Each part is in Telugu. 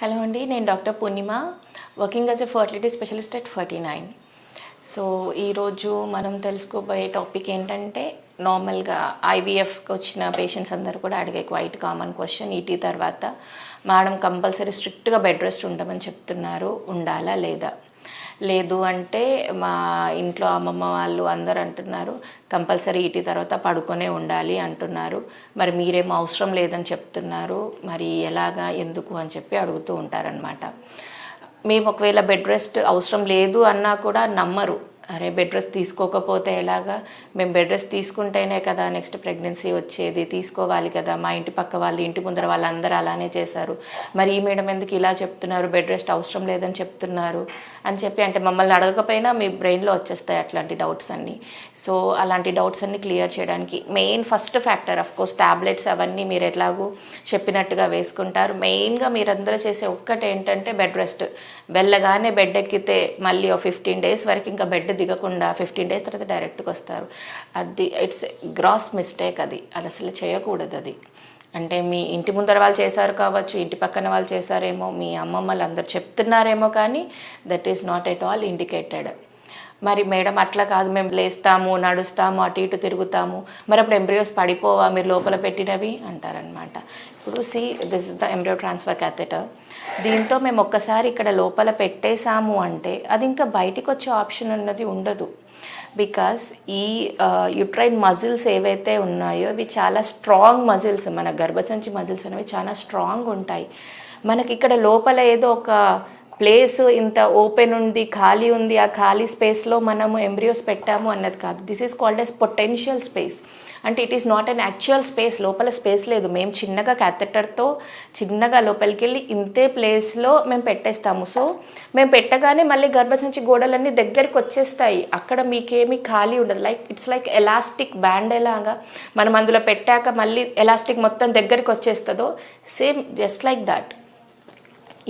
హలో అండి నేను doctor Purnima working as a fertility specialist at Ferty nine. So ఈరోజు మనం తెలుసుకోబోయే టాపిక్ ఏంటంటే నార్మల్గా ఐవీఎఫ్కి వచ్చిన పేషెంట్స్ అందరూ కూడా అడిగే క్వైట్ కామన్ క్వశ్చన్ ఈటీ తర్వాత మేడం కంపల్సరీ స్ట్రిక్ట్గా బెడ్ రెస్ట్ ఉండమని చెప్తున్నారు ఉండాలా లేదా? లేదు అంటే మా ఇంట్లో అమ్మమ్మ వాళ్ళు అందరు అంటున్నారు కంపల్సరీ ఇటీ తర్వాత పడుకొనే ఉండాలి అంటున్నారు. మరి మీరేం అవసరం లేదని చెప్తున్నారు. మరి ఎలాగా ఎందుకు అని చెప్పి అడుగుతూ ఉంటారనమాట మేము ఒకవేళ బెడ్ రెస్ట్ అవసరం లేదు అన్నా కూడా నమ్మరు. అరే బెడ్ రెస్ట్ తీసుకోకపోతే ఎలాగా? మేము బెడ్ రెస్ట్ తీసుకుంటేనే కదా నెక్స్ట్ ప్రెగ్నెన్సీ వచ్చేది తీసుకోవాలి కదా. మా ఇంటి పక్క వాళ్ళు ఇంటి ముందర వాళ్ళందరూ అలానే చేశారు. మరి ఈ మేడం ఎందుకు ఇలా చెప్తున్నారు? బెడ్ రెస్ట్ అవసరం లేదని చెప్తున్నారు అని చెప్పి అంటే మమ్మల్ని అడగకపోయినా మీ బ్రెయిన్లో వచ్చేస్తాయి అట్లాంటి డౌట్స్ అన్నీ. సో అలాంటి డౌట్స్ అన్ని క్లియర్ చేయడానికి main first factor of course tablets అవన్నీ మీరు ఎట్లాగూ చెప్పినట్టుగా వేసుకుంటారు. మెయిన్గా మీరందరూ చేసే ఒక్కటి ఏంటంటే బెడ్ రెస్ట్ వెళ్ళగానే బెడ్ ఎక్కితే మళ్ళీ ఒక ఫిఫ్టీన్ డేస్ వరకు ఇంకా బెడ్ దిగకుండా ఫిఫ్టీన్ డేస్ తర్వాత డైరెక్ట్గా వస్తారు. అది ఇట్స్ గ్రాస్ మిస్టేక్ అది. అది అసలు చేయకూడదు అది. అంటే మీ ఇంటి ముందర వాళ్ళు చేశారు కావచ్చు ఇంటి పక్కన వాళ్ళు చేశారేమో మీ అమ్మమ్మలు అందరు చెప్తున్నారేమో కానీ that is not at all indicated మరి మేడం అట్లా కాదు మేము లేస్తాము నడుస్తాము అటు ఇటు తిరుగుతాము. మరి అప్పుడు ఎంబ్రియోస్ పడిపోవా? మీరు లోపల పెట్టినవి? అంటారనమాట ఇప్పుడు see this is the embryo transfer catheter దీంతో మేము ఒక్కసారి ఇక్కడ లోపల పెట్టేశాము అంటే అది ఇంకా బయటికి వచ్చే ఆప్షన్ అన్నది ఉండదు. బికాస్ ఈ యుట్రైన్ మజిల్స్ ఏవైతే ఉన్నాయో అవి చాలా స్ట్రాంగ్ మజిల్స్ మన గర్భసంచి మజిల్స్ అనేవి చాలా స్ట్రాంగ్ ఉంటాయి. మనకి ఇక్కడ లోపల ఏదో ఒక ప్లేస్ ఇంత ఓపెన్ ఉంది ఖాళీ ఉంది ఆ ఖాళీ స్పేస్లో మనము ఎంబ్రియోస్ పెట్టాము అన్నది కాదు. This is called as potential space అంటే it is not an actual space లోపల స్పేస్ లేదు. మేము చిన్నగా క్యాథెటర్తో చిన్నగా లోపలికి వెళ్ళి ఇంతే ప్లేస్లో మేము పెట్టేస్తాము. సో మేము పెట్టగానే మళ్ళీ గర్భసంచి గోడలన్నీ దగ్గరికి వచ్చేస్తాయి. అక్కడ మీకేమీ ఖాళీ ఉండదు. Like it's like elastic band ఎలాగా మనం అందులో పెట్టాక మళ్ళీ ఎలాస్టిక్ మొత్తం దగ్గరికి వచ్చేస్తుందో సేమ్ జస్ట్ లైక్ దాట్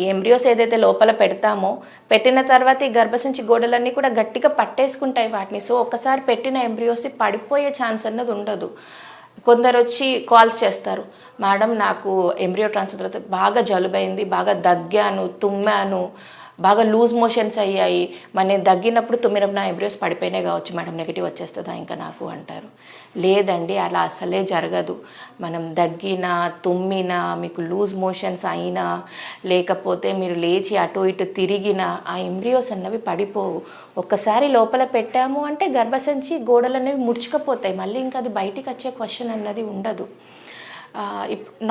ఈ ఎంబ్రియోస్ ఏదైతే లోపల పెడతామో పెట్టిన తర్వాత ఈ గర్భసంచి గోడలన్నీ కూడా గట్టిగా పట్టేసుకుంటాయి వాటిని. సో ఒక్కసారి పెట్టిన ఎంబ్రియోస్ పడిపోయే ఛాన్స్ అన్నది ఉండదు. కొందరు వచ్చి కాల్స్ చేస్తారు. మేడం నాకు ఎంబ్రియో ట్రాన్స్ఫర్ తర్వాత బాగా జలుబైంది బాగా దగ్గాను తుమ్మాను బాగా లూజ్ మోషన్స్ అయ్యాయి. మరి నేను దగ్గినప్పుడు తుమ్మినప్పుడు నా ఎంబ్రియోస్ పడిపోయినాయి కావచ్చు. మేడం నెగిటివ్ వచ్చేస్తుందా ఇంకా నాకు అంటారు. లేదండి అలా అసలే జరగదు. మనం దగ్గినా తుమ్మినా మీకు లూజ్ మోషన్స్ అయినా లేకపోతే మీరు లేచి అటు ఇటు తిరిగినా ఆ ఎంబ్రియోస్ అన్నవి పడిపోవు. ఒక్కసారి లోపల పెట్టాము అంటే గర్భసంచి గోడలు అనేవి ముడుచుకపోతాయి. మళ్ళీ ఇంకా అది బయటికి వచ్చే క్వశ్చన్ అన్నది ఉండదు.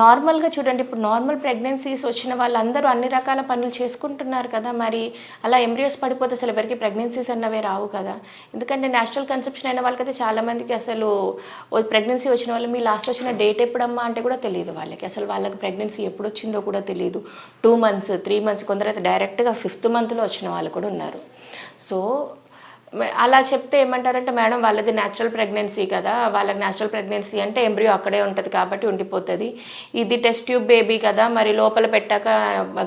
నార్మల్గా చూడండి ఇప్పుడు నార్మల్ ప్రెగ్నెన్సీస్ వచ్చిన వాళ్ళందరూ అన్ని రకాల పనులు చేసుకుంటున్నారు కదా మరి అలా ఎంబ్రియోస్ పడిపోతే అసలు ఎవరికి ప్రెగ్నెన్సీస్ అన్నవే రావు కదా. ఎందుకంటే నేచురల్ కన్సెప్షన్ అయిన వాళ్ళకైతే చాలామందికి అసలు ప్రెగ్నెన్సీ వచ్చిన వాళ్ళు మీ లాస్ట్ వచ్చిన డేట్ ఎప్పుడమ్మా అంటే కూడా తెలియదు వాళ్ళకి. అసలు వాళ్ళకి ప్రెగ్నెన్సీ ఎప్పుడు వచ్చిందో కూడా తెలియదు. టూ మంత్స్ త్రీ మంత్స్ కొందరైతే డైరెక్ట్గా ఫిఫ్త్ మంత్లో వచ్చిన వాళ్ళు కూడా ఉన్నారు. సో అలా చెప్తే ఏమంటారంటే మేడం వాళ్ళది న్యాచురల్ ప్రెగ్నెన్సీ కదా. వాళ్ళకి న్యాచురల్ ప్రెగ్నెన్సీ అంటే ఎంబ్రియో అక్కడే ఉంటుంది కాబట్టి ఉండిపోతుంది. ఇది టెస్ట్ ట్యూబ్ బేబీ కదా. మరి లోపల పెట్టాక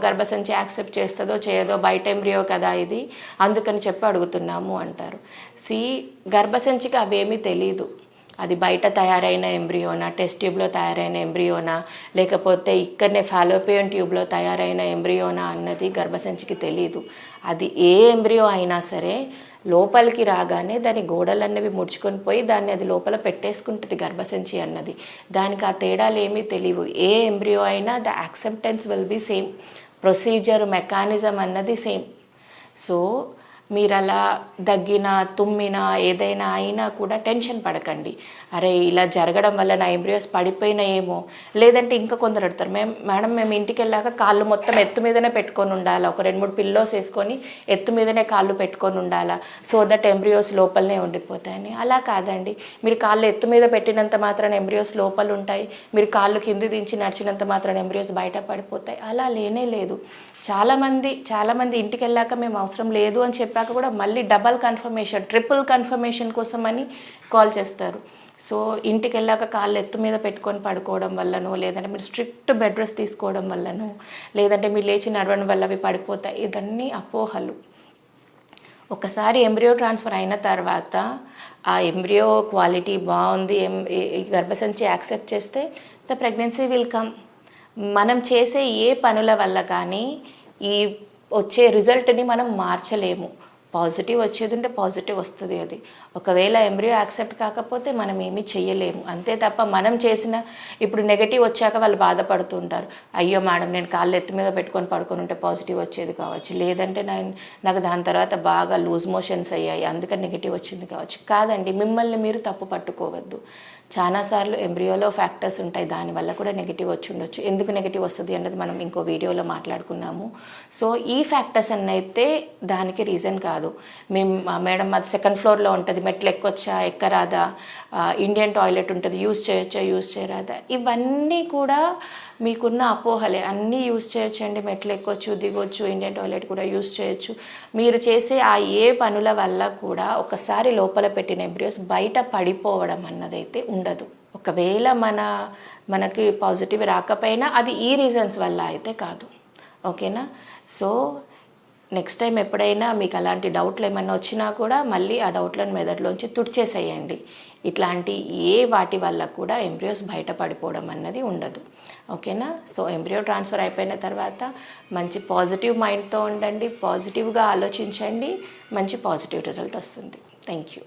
గర్భసంచి యాక్సెప్ట్ చేస్తుందో చేయదో బయట ఎంబ్రియో కదా ఇది. అందుకని చెప్పి అడుగుతున్నాము అంటారు. సి గర్భసంచికి అవేమీ తెలీదు. అది బయట తయారైన ఎంబ్రియోనా టెస్ట్ ట్యూబ్లో తయారైన ఎంబ్రియోనా లేకపోతే ఇక్కడనే ఫాలోపియన్ ట్యూబ్లో తయారైన ఎంబ్రియోనా అన్నది గర్భసంచికి తెలియదు అది ఏ ఎంబ్రియో అయినా సరే లోపలికి రాగానే దాని గోడలన్నవి ముడుచుకొని పోయి దాన్ని అది లోపల పెట్టేసుకుంటుంది గర్భసంచి అన్నది. దానికి ఆ తేడాలు ఏమీ తెలియవు. ఏ ఎంబ్రియో అయినా the acceptance will be same. Procedure mechanism అన్నది సేమ్. సో మీరు అలా దగ్గినా తుమ్మినా ఏదైనా అయినా కూడా టెన్షన్ పడకండి. అరే ఇలా జరగడం వల్ల నా ఎంబ్రియోస్ పడిపోయినాయేమో. లేదంటే ఇంకా కొందరు అడుగుతారు మేము మేడం మేము ఇంటికి వెళ్ళాక కాళ్ళు మొత్తం ఎత్తు మీదనే పెట్టుకొని ఉండాలా? ఒక రెండు మూడు పిల్లోస్ వేసుకొని ఎత్తు మీదనే కాళ్ళు పెట్టుకొని ఉండాలా? సో దట్ ఎంబ్రియోస్ లోపలనే ఉండిపోతాయని. అలా కాదండి. మీరు కాళ్ళు ఎత్తు మీద పెట్టినంత మాత్రాన ఎంబ్రియోస్ లోపల ఉంటాయి. మీరు కాళ్ళు కింది దించి నడిచినంత మాత్రాన ఎంబ్రియోస్ బయట పడిపోతాయి. అలా లేనే లేదు. చాలామంది చాలామంది ఇంటికి వెళ్ళాక మేము అవసరం లేదు అని చెప్పాక కూడా మళ్ళీ డబల్ కన్ఫర్మేషన్ ట్రిపుల్ కన్ఫర్మేషన్ కోసం అని కాల్ చేస్తారు. సో ఇంటికి వెళ్ళాక కాళ్ళు ఎత్తు మీద పెట్టుకొని పడుకోవడం వల్లనో లేదంటే మీరు స్ట్రిక్ట్ బెడ్ రెస్ట్ తీసుకోవడం వల్లనో లేదంటే మీరు లేచి నడవడం వల్ల అవి పడిపోతాయి. ఇదన్నీ అపోహలు. ఒకసారి ఎంబ్రియో ట్రాన్స్ఫర్ అయిన తర్వాత ఆ ఎంబ్రియో క్వాలిటీ బాగుంది ఎం ఈ గర్భసంచి యాక్సెప్ట్ చేస్తే ద ప్రెగ్నెన్సీ విల్ కమ్. మనం చేసే ఏ పనుల వల్ల కానీ ఈ వచ్చే రిజల్ట్ని మనం మార్చలేము. పాజిటివ్ వచ్చేది ఉంటే పాజిటివ్ వస్తుంది అది. ఒకవేళ ఎంబ్రియో యాక్సెప్ట్ కాకపోతే మనం ఏమీ చేయలేము అంతే తప్ప మనం చేసిన ఇప్పుడు నెగటివ్ వచ్చాక వాళ్ళు బాధపడుతుంటారు. అయ్యో మేడం నేను కాళ్ళు ఎత్తి మీద పెట్టుకొని పడుకొని ఉంటే పాజిటివ్ వచ్చేది కావచ్చు. లేదంటే నేను నాకు దాని తర్వాత బాగా లూజ్ మోషన్స్ అయ్యాయి. అందుకని నెగిటివ్ వచ్చింది కావచ్చు. కాదండి మిమ్మల్ని మీరు తప్పు పట్టుకోవద్దు. చాలాసార్లు ఎంబ్రియోలో ఫ్యాక్టర్స్ ఉంటాయి. దానివల్ల కూడా నెగిటివ్ వచ్చి ఉండొచ్చు. ఎందుకు నెగిటివ్ వస్తుంది అన్నది మనం ఇంకో వీడియోలో మాట్లాడుకున్నాము. సో ఈ ఫ్యాక్టర్స్ అన్నైతే దానికి రీజన్ కాదు. మేము మేడం అది సెకండ్ ఫ్లోర్లో ఉంటుంది. మెట్లు ఎక్కొచ్చా ఎక్కరాదా ఇండియన్ టాయిలెట్ ఉంటుంది. యూస్ చేయొచ్చా యూస్ చేయరాదా? ఇవన్నీ కూడా మీకున్న అపోహలే అన్నీ యూస్ చేయొచ్చండి మెట్లు ఎక్కొచ్చు దిగొచ్చు ఇండియన్ టాయిలెట్ కూడా యూస్ చేయొచ్చు. మీరు చేసే ఆ ఏ పనుల వల్ల కూడా ఒకసారి లోపల పెట్టిన ఎంబ్రియోస్ బయట పడిపోవడం అన్నదైతే ఉండదు. ఒకవేళ మన మనకి పాజిటివ్ రాకపోయినా అది ఈ రీజన్స్ వల్ల అయితే కాదు. ఓకేనా? సో నెక్స్ట్ టైం ఎప్పుడైనా మీకు అలాంటి డౌట్లు ఏమైనా వచ్చినా కూడా మళ్ళీ ఆ డౌట్లను మెదడులోంచి తుడిచేసేయండి. ఇట్లాంటి ఏ వాటి వల్ల కూడా ఎంబ్రియోస్ బయట పడిపోవడం అన్నది ఉండదు. ఓకేనా? సో ఎంబ్రియో ట్రాన్స్ఫర్ అయిపోయిన తర్వాత మంచి పాజిటివ్ మైండ్తో ఉండండి పాజిటివ్గా ఆలోచించండి మంచి పాజిటివ్ రిజల్ట్ వస్తుంది. Thank you